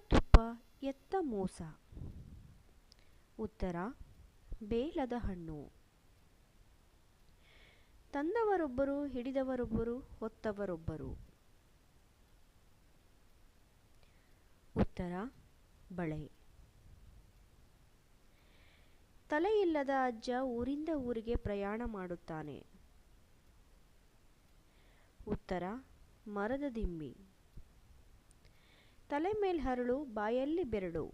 ತುಪ್ಪ ಎತ್ತ ಮೋಸ. ಉತ್ತರ, ಬೇಲದ ಹಣ್ಣು. ತಂದವರೊಬ್ಬರು, ಹಿಡಿದವರೊಬ್ಬರು, ಹೊತ್ತವರೊಬ್ಬರು. ಉತ್ತರ, ಬಳೆ. ತಲೆಯಿಲ್ಲದ ಅಜ್ಜ ಊರಿಂದ ಊರಿಗೆ ಪ್ರಯಾಣ ಮಾಡುತ್ತಾನೆ. ಉತ್ತರ, ಮರದ ದಿಮ್ಮಿ. ತಲೆ ಮೇಲೆ ಹರಳು, ಬಾಯಲ್ಲಿ ಬೆರಳು.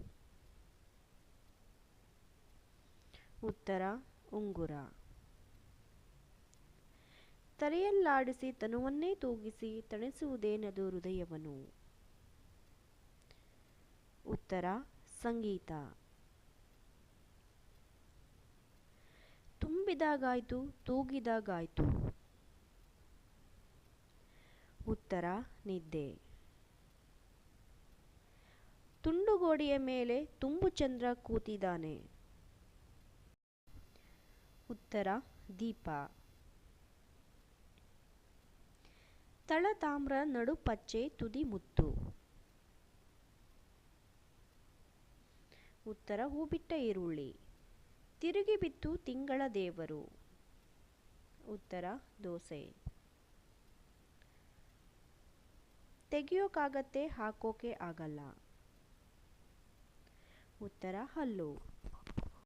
ಉತ್ತರ, ಉಂಗುರ. ತಲೆಯಲ್ಲಾಡಿಸಿ ತನುವನ್ನೇ ತೂಗಿಸಿ ತಣಿಸುವುದೇನದು ಹೃದಯವನು? ಉತ್ತರ, ಸಂಗೀತ. ತುಂಬಿದಾಗಾಯ್ತು, ತೂಗಿದಾಗಾಯ್ತು. ಉತ್ತರ, ನಿದ್ದೆ. ತುಂಡುಗೋಡೆಯ ಮೇಲೆ ತುಂಬು ಚಂದ್ರ ಕೂತಿದ್ದಾನೆ. ಉತ್ತರ, ದೀಪ. ತಳ ತಾಮ್ರ ನಡು ಪಚ್ಚೆ ತುದಿ ಮುತ್ತು. ಉತ್ತರ, ಹೂಬಿಟ್ಟ ಈರುಳ್ಳಿ. ತಿರುಗಿ ಬಿತ್ತು ತಿಂಗಳ ದೇವರು. ಉತ್ತರ, ದೋಸೆ. ತೆಗೆಯೋಕ್ಕಾಗತ್ತೆ ಹಾಕೋಕೆ ಆಗಲ್ಲ. ಉತ್ತರ ಹಲ್ಲು